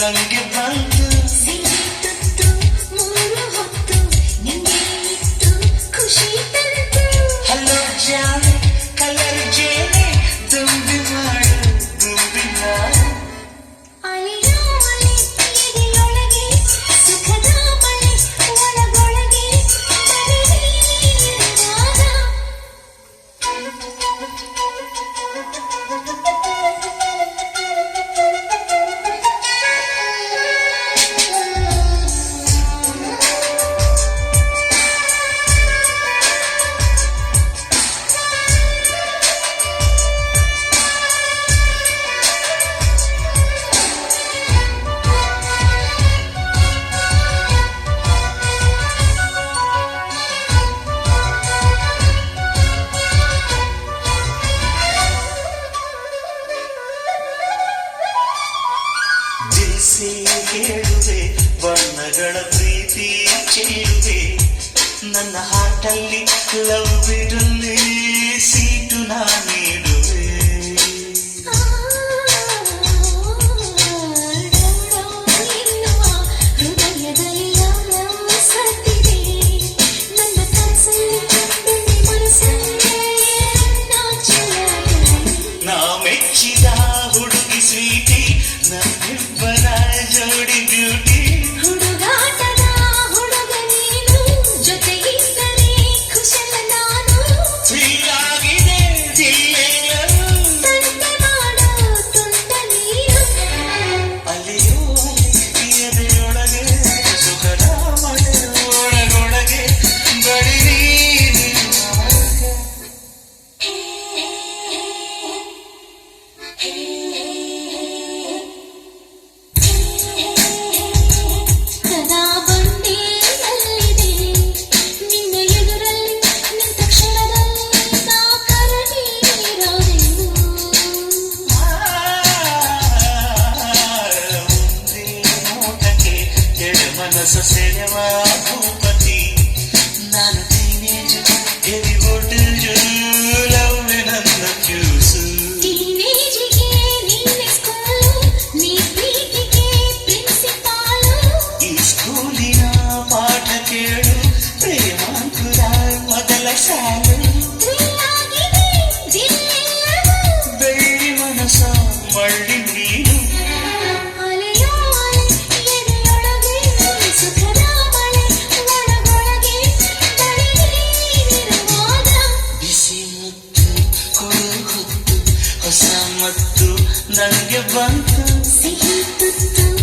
ನನಗೆ ತಿಳಿಸಿ ಹೇಳುವೆ ಬಣ್ಣಗಳ ಪ್ರೀತಿ ಚೆಲ್ಲುವೆ ನನ್ನ ಹಾಟಲ್ಲಿ ಲವ್ ಬಿಡಲಿ ಸೀಟು ನಾ ನೀಡುವೆ ನಾ ಮೆಚ್ಚಿದ ಹುಡುಗಿ ಸ್ವೀಟಿ ನನ್ನ cinema. ನನಗೆ ಬಂತು. ಸಿಹಿ ತುತ್ತು